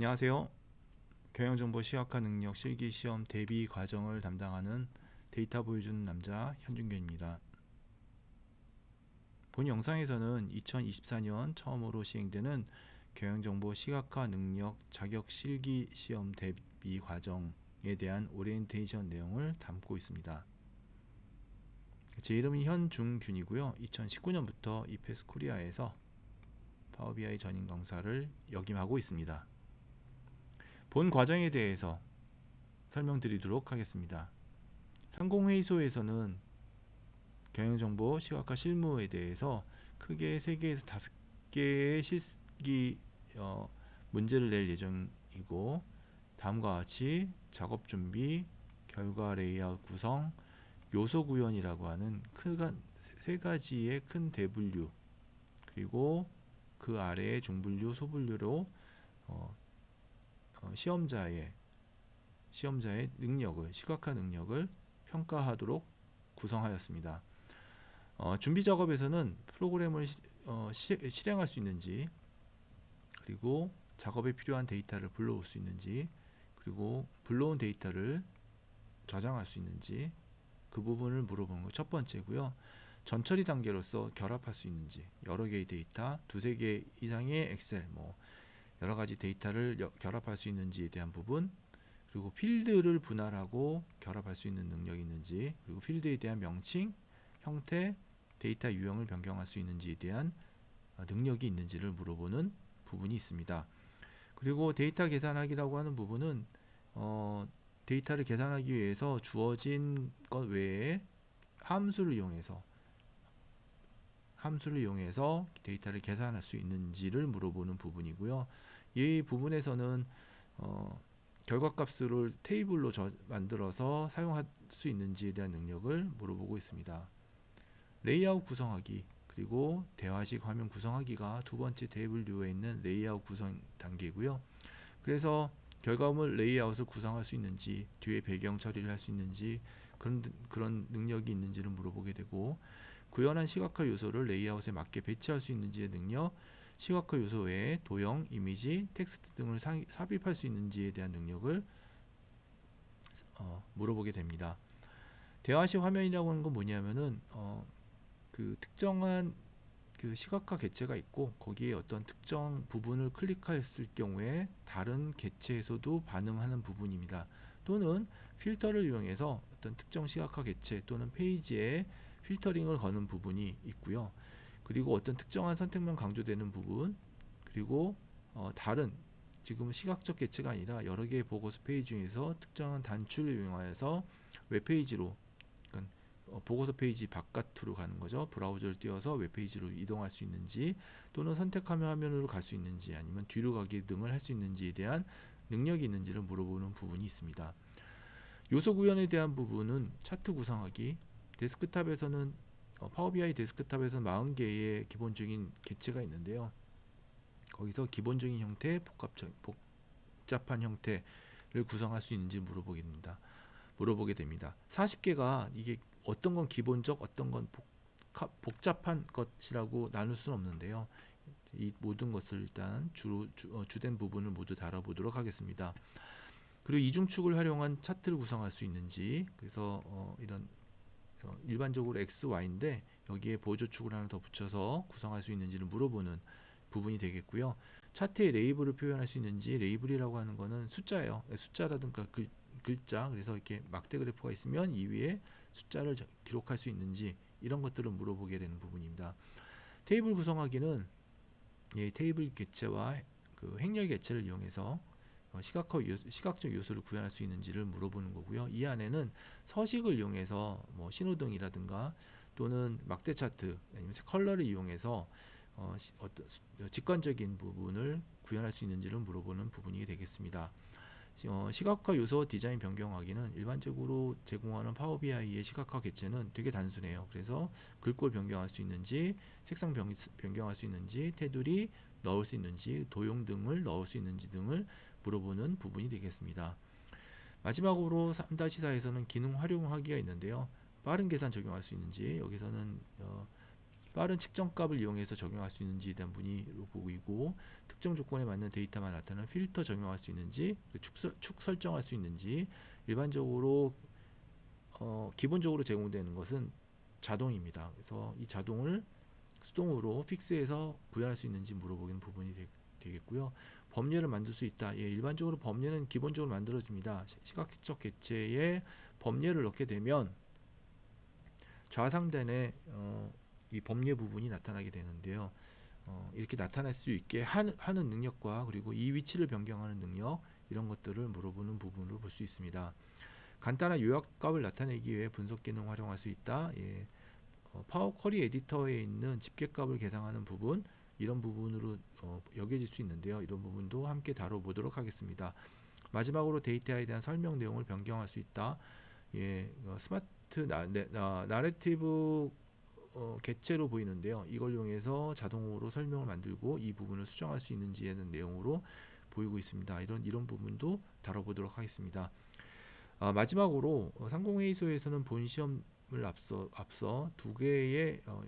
안녕하세요. 경영정보 시각화 능력 실기 시험 대비 과정을 담당하는 데이터 보여주는 남자 현준규입니다. 본 영상에서는 2024년 처음으로 시행되는 경영정보 시각화 능력 자격 실기 시험 대비 과정에 대한 오리엔테이션 내용을 담고 있습니다. 제 이름은 현중균이고요. 2019년부터 이페스 코리아에서 파워BI 전임 강사를 역임하고 있습니다. 본 과정에 대해서 설명드리도록 하겠습니다. 상공회의소에서는 경영정보 시각화 실무에 대해서 크게 3개에서 5개의 실기 어, 문제를 낼 예정이고 다음과 같이 작업 준비, 결과 레이아웃 구성, 요소 구현이라고 하는 세 가지의 큰 대분류 그리고 그 아래에 중분류, 소분류로 어, 어, 시험자의 시험자의 능력을 시각화 능력을 평가하도록 구성하였습니다. 어, 준비 작업에서는 프로그램을 시, 어, 시, 실행할 수 있는지 그리고 작업에 필요한 데이터를 불러올 수 있는지 그리고 불러온 데이터를 저장할 수 있는지 그 부분을 물어보는 것 첫 번째고요. 전처리 단계로서 결합할 수 있는지 여러 개의 데이터 두세 개 이상의 엑셀 뭐 여러 가지 데이터를 결합할 수 있는지에 대한 부분 그리고 필드를 분할하고 결합할 수 있는 능력이 있는지 그리고 필드에 대한 명칭, 형태, 데이터 유형을 변경할 수 있는지에 대한 어, 능력이 있는지를 물어보는 부분이 있습니다. 그리고 데이터 계산하기라고 하는 부분은 어, 데이터를 계산하기 위해서 주어진 것 외에 함수를 이용해서 함수를 이용해서 데이터를 계산할 수 있는지를 물어보는 부분이고요. 이 부분에서는 어, 결과값을 테이블로 저, 만들어서 사용할 수 있는지에 대한 능력을 물어보고 있습니다. 레이아웃 구성하기 그리고 대화식 화면 구성하기가 두 번째 테이블 뷰에 있는 레이아웃 구성 단계고요. 그래서 결과물 레이아웃을 구성할 수 있는지 뒤에 배경 처리를 할 수 있는지 그런 그런 능력이 있는지를 물어보게 되고 구현한 시각화 요소를 레이아웃에 맞게 배치할 수 있는지의 능력 시각화 요소 외에 도형, 이미지, 텍스트 등을 사, 삽입할 수 있는지에 대한 능력을 어, 물어보게 됩니다. 대화식 화면이라고 하는 건 뭐냐면은 어, 그 특정한 그 시각화 객체가 있고 거기에 어떤 특정 부분을 클릭했을 경우에 다른 객체에서도 반응하는 부분입니다. 또는 필터를 이용해서 어떤 특정 시각화 객체 또는 페이지에 필터링을 거는 부분이 있고요. 그리고 어떤 특정한 선택만 강조되는 부분 그리고 어, 다른 지금 시각적 개체가 아니라 여러 개의 보고서 페이지 중에서 특정한 단추를 이용하여서 웹페이지로 그러니까 어, 보고서 페이지 바깥으로 가는 거죠. 브라우저를 띄워서 웹페이지로 이동할 수 있는지 또는 선택하면 화면으로 갈 수 있는지 아니면 뒤로 가기 등을 할 수 있는지에 대한 능력이 있는지를 물어보는 부분이 있습니다. 요소 구현에 대한 부분은 차트 구성하기 데스크탑에서는 어, 파워비아이 데스크탑에서 40개의 기본적인 객체가 있는데요. 거기서 기본적인 형태, 복합적, 복잡한 형태를 구성할 수 있는지 물어보게 됩니다. 물어보게 됩니다. 40개가 이게 어떤 건 기본적, 어떤 건 복합, 복잡한 것이라고 나눌 수는 없는데요. 이 모든 것을 일단 주로 주, 어, 된 부분을 모두 다뤄보도록 하겠습니다. 그리고 이중축을 활용한 차트를 구성할 수 있는지 그래서 어, 이런 어, 일반적으로 x, y인데 여기에 보조축을 하나 더 붙여서 구성할 수 있는지를 물어보는 부분이 되겠고요. 차트에 레이블을 표현할 수 있는지 레이블이라고 하는 거는 숫자예요. 네, 숫자라든가 글, 글자 그래서 이렇게 막대 그래프가 있으면 이 위에 숫자를 기록할 수 있는지 이런 것들을 물어보게 되는 부분입니다. 테이블 구성하기는 예, 테이블 개체와 그 행렬 개체를 이용해서 어, 시각화 요소, 시각적 요소를 구현할 수 있는지를 물어보는 거고요. 이 안에는 서식을 이용해서 뭐 신호등이라든가 또는 막대 차트 아니면 컬러를 이용해서 어, 어떤 직관적인 부분을 구현할 수 있는지를 물어보는 부분이 되겠습니다. 어, 시각화 요소 디자인 변경하기는 일반적으로 제공하는 파워 BI의 시각화 객체는 되게 단순해요. 그래서 글꼴 변경할 수 있는지, 색상 변, 변경할 수 있는지, 테두리 넣을 수 있는지, 도용 등을 넣을 수 있는지 등을 물어보는 부분이 되겠습니다. 마지막으로 3-4에서는 기능 활용하기가 있는데요. 빠른 계산 적용할 수 있는지 여기서는 어, 빠른 측정값을 이용해서 적용할 수 있는지에 대한 문의로 보이고 특정 조건에 맞는 데이터만 나타나는 필터 적용할 수 있는지 축, 설- 축 설정할 수 있는지 일반적으로 어, 기본적으로 제공되는 것은 자동입니다. 그래서 이 자동을 수동으로 픽스해서 구현할 수 있는지 물어보는 부분이 되, 겠고요 법례를 만들 수 있다. 예, 일반적으로 법례는 기본적으로 만들어집니다. 시- 시각적 객체에 법례를 넣게 되면 좌상단에 어, 이 법례 부분이 나타나게 되는데요. 어, 이렇게 나타날 수 있게 하, 하는 능력과 그리고 이 위치를 변경하는 능력 이런 것들을 물어보는 부분으로 볼 수 있습니다. 간단한 요약값을 나타내기 위해 분석 기능 활용할 수 있다. 예, 어, 파워 쿼리 에디터에 있는 집계값을 계산하는 부분 이런 부분으로 어, 여겨질 수 있는데요. 이런 부분도 함께 다뤄보도록 하겠습니다. 마지막으로 데이터에 대한 설명 내용을 변경할 수 있다. 예, 어, 스마트 나, 네, 나, 나레티브 어, 개체로 보이는데요. 이걸 이용해서 자동으로 설명을 만들고 이 부분을 수정할 수 있는지에 대한 내용으로 보이고 있습니다. 이런 이런 부분도 다뤄보도록 하겠습니다. 아, 마지막으로 어, 상공회의소에서는 본 시험 을 앞서 앞서 두 개의 어,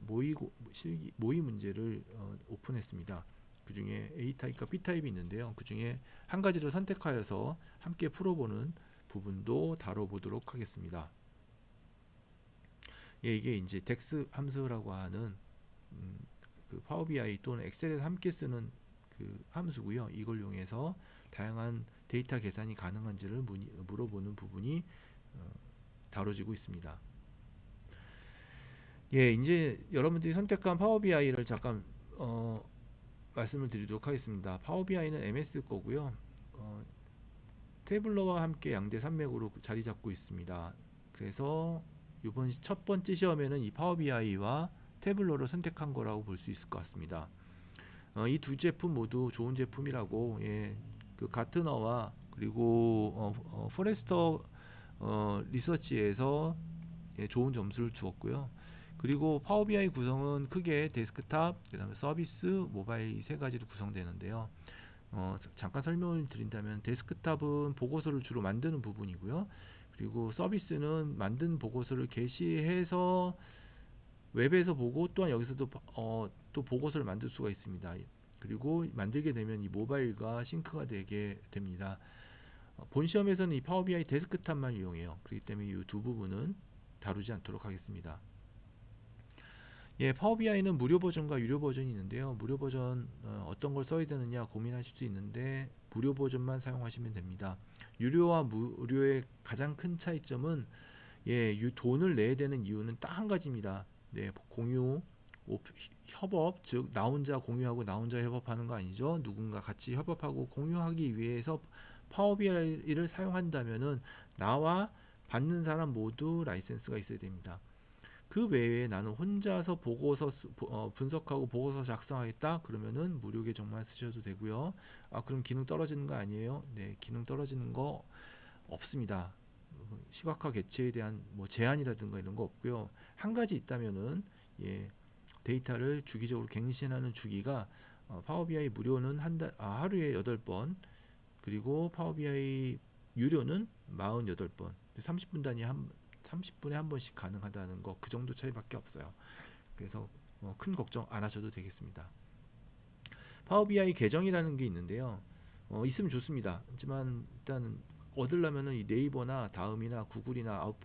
실기 모의 문제를 어, 오픈했습니다. 그 중에 A 타입과 B 타입이 있는데요. 그 중에 한 가지를 선택하여서 함께 풀어보는 부분도 다뤄보도록 하겠습니다. 예, 이게 이제 덱스 함수라고 하는 음, 그 파워 BI 또는 엑셀에서 함께 쓰는 그 함수고요. 이걸 이용해서 다양한 데이터 계산이 가능한지를 물어보는 부분이 어, 다뤄지고 있습니다. 예, 이제 여러분들이 선택한 파워 BI를 잠깐 어, 말씀을 드리도록 하겠습니다. 파워 BI는 MS 거고요. 어, 태블러와 함께 양대 산맥으로 자리 잡고 있습니다. 그래서 이번 첫 번째 시험에는 이 파워 BI와 태블러를 선택한 거라고 볼 수 있을 것 같습니다. 어, 이두 제품 모두 좋은 제품이라고 예, 그 가트너와 그리고 어, 어, 포레스터 어, 리서치에서 예, 좋은 점수를 주었고요. 그리고 파워 BI 구성은 크게 데스크탑, 그 다음에 서비스, 모바일 세 가지로 구성되는데요. 어, 잠깐 설명을 드린다면 데스크탑은 보고서를 주로 만드는 부분이고요. 그리고 서비스는 만든 보고서를 게시해서 웹에서 보고 또한 여기서도 어, 또 보고서를 만들 수가 있습니다. 그리고 만들게 되면 이 모바일과 싱크가 되게 됩니다. 어, 본 시험에서는 이 파워 BI 데스크탑만 이용해요. 그렇기 때문에 이 두 부분은 다루지 않도록 하겠습니다. 예, 파워 BI는 무료 버전과 유료 버전이 있는데요. 무료 버전 어, 떤걸 써야 되느냐 고민하실 수 있는데 무료 버전만 사용하시면 됩니다. 유료와 무료의 가장 큰 차이점은 예, 유, 돈을 내야 되는 이유는 딱 한 가지입니다. 네, 공유, 협업, 즉 나 혼자 공유하고 나 혼자 협업하는 거 아니죠? 누군가 같이 협업하고 공유하기 위해서 파워 BI를 사용한다면은 나와 받는 사람 모두 라이센스가 있어야 됩니다. 그 외에 나는 혼자서 보고서 어, 분석하고 보고서 작성하겠다 그러면은 무료 계정만 쓰셔도 되고요. 아 그럼 기능 떨어지는 거 아니에요? 네 기능 떨어지는 거 없습니다. 시각화 개체에 대한 뭐 제한이라든가 이런 거 없고요. 한 가지 있다면은 예 데이터를 주기적으로 갱신하는 주기가 어, 파워 BI 무료는 한 달, 아, 하루에 8번 그리고 파워 BI 유료는 48번. 30분 단위 한 30분에 한 번씩 가능하다는 거 그 정도 차이밖에 없어요. 그래서 뭐큰 걱정 안 하셔도 되겠습니다. 파워 BI 계정이라는 게 있는데요. 어, 있으면 좋습니다. 하지만 일단 얻으려면은 이 네이버나 다음이나 구글이나 아웃,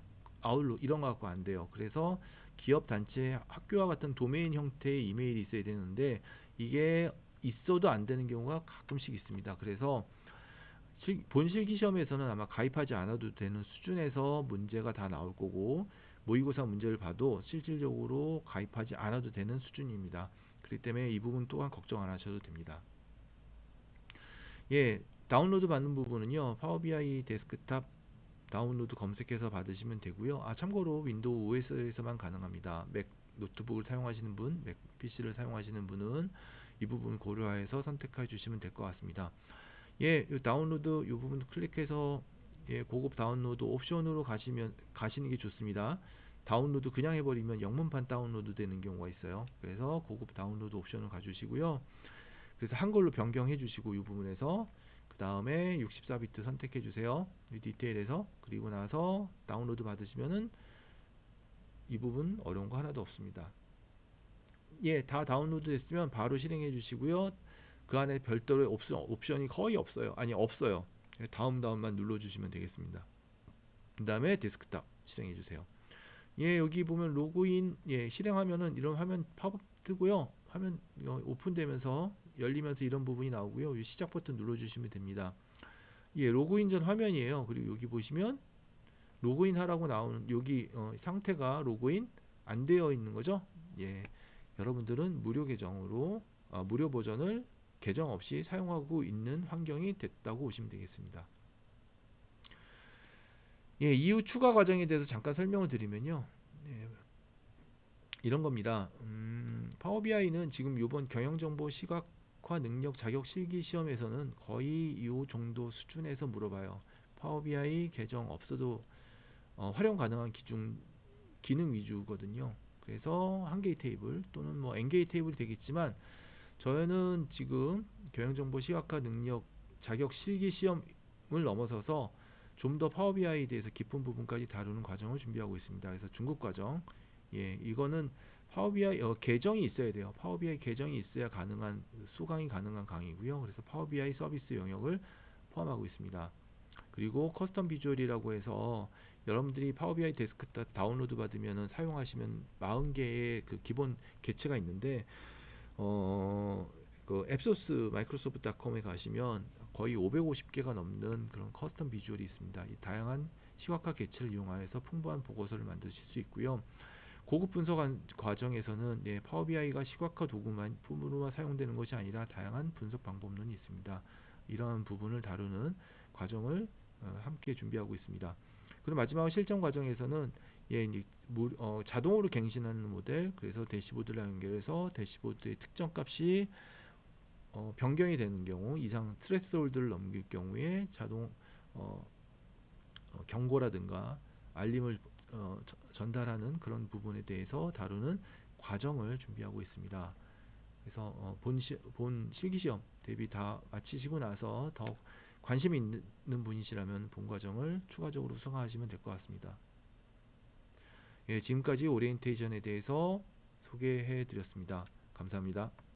아웃룩 이런 거 갖고 안 돼요. 그래서 기업 단체 학교와 같은 도메인 형태의 이메일이 있어야 되는데 이게 있어도 안 되는 경우가 가끔씩 있습니다. 그래서 본 실기 시험에서는 아마 가입하지 않아도 되는 수준에서 문제가 다 나올 거고 모의고사 문제를 봐도 실질적으로 가입하지 않아도 되는 수준입니다. 그렇기 때문에 이 부분 또한 걱정 안 하셔도 됩니다. 예, 다운로드 받는 부분은요. 파워 BI 데스크탑 다운로드 검색해서 받으시면 되고요. 아 참고로 윈도우 OS에서만 가능합니다. 맥 노트북을 사용하시는 분, 맥 PC를 사용하시는 분은 이 부분 고려해서 선택해 주시면 될 것 같습니다. 예, 이 다운로드 이 부분 클릭해서 예, 고급 다운로드 옵션으로 가시면 가시는 게 좋습니다. 다운로드 그냥 해버리면 영문판 다운로드 되는 경우가 있어요. 그래서 고급 다운로드 옵션을 가주시고요. 그래서 한글로 변경해 주시고 이 부분에서 그 다음에 64비트 선택해 주세요. 이 디테일에서 그리고 나서 다운로드 받으시면은 이 부분 어려운 거 하나도 없습니다. 예, 다 다운로드 됐으면 바로 실행해 주시고요. 그 안에 별도의 옵션, 옵션이 거의 없어요. 아니 없어요. 다음 다음만 눌러 주시면 되겠습니다. 그 다음에 데스크탑 실행해 주세요. 예, 여기 보면 로그인 예, 실행하면은 이런 화면 팝업 뜨고요. 화면 어, 오픈되면서 열리면서 이런 부분이 나오고요. 이 시작 버튼 눌러 주시면 됩니다. 예, 로그인 전 화면이에요. 그리고 여기 보시면 로그인 하라고 나오는 여기 어, 상태가 로그인 안 되어 있는 거죠. 예. 여러분들은 무료 계정으로 어, 무료 버전을 계정 없이 사용하고 있는 환경이 됐다고 보시면 되겠습니다. 예, 이후 추가 과정에 대해서 잠깐 설명을 드리면요. 예, 이런 겁니다. 음, 파워비아이는 지금 이번 경영정보 시각화 능력 자격 실기 시험에서는 거의 이 정도 수준에서 물어봐요. 파워비아이 계정 없어도 어, 활용 가능한 기준 기능 위주거든요. 그래서 한 개의 테이블 또는 뭐 n 개의 테이블이 되겠지만 저희는 지금 경영정보 시각화 능력 자격 실기 시험을 넘어서서 좀 더 파워비아이에 대해서 깊은 부분까지 다루는 과정을 준비하고 있습니다. 그래서 중급 과정, 예, 이거는 파워비아이 어, 계정이 있어야 돼요. 파워비아이 계정이 있어야 가능한 수강이 가능한 강의고요. 그래서 파워비아이 서비스 영역을 포함하고 있습니다. 그리고 커스텀 비주얼이라고 해서 여러분들이 파워비아이 데스크탑 다운로드 받으면 사용하시면 40개의 그 기본 개체가 있는데 어, 그 앱소스 마이크로소프트닷컴에 가시면 거의 550개가 넘는 그런 커스텀 비주얼이 있습니다. 이 다양한 시각화 개체를 이용하여서 풍부한 보고서를 만드실 수 있고요. 고급 분석 과정에서는 예, 파워비아이가 시각화 도구만 품으로만 사용되는 것이 아니라 다양한 분석 방법론이 있습니다. 이러한 부분을 다루는 과정을 어, 함께 준비하고 있습니다. 그리고 마지막 실전 과정에서는 예, 이제 무, 어, 자동으로 갱신하는 모델 그래서 대시보드를 연결해서 대시보드의 특정 값이 어, 변경이 되는 경우 이상 트레스홀드를 넘길 경우에 자동 어, 어, 경고라든가 알림을 어, 전달하는 그런 부분에 대해서 다루는 과정을 준비하고 있습니다. 그래서 어, 본, 시, 본 실기시험 대비 다 마치시고 나서 더 관심이 있는 분이시라면 본 과정을 추가적으로 수강하시면 될 것 같습니다. 예, 지금까지 오리엔테이션에 대해서 소개해 드렸습니다. 감사합니다.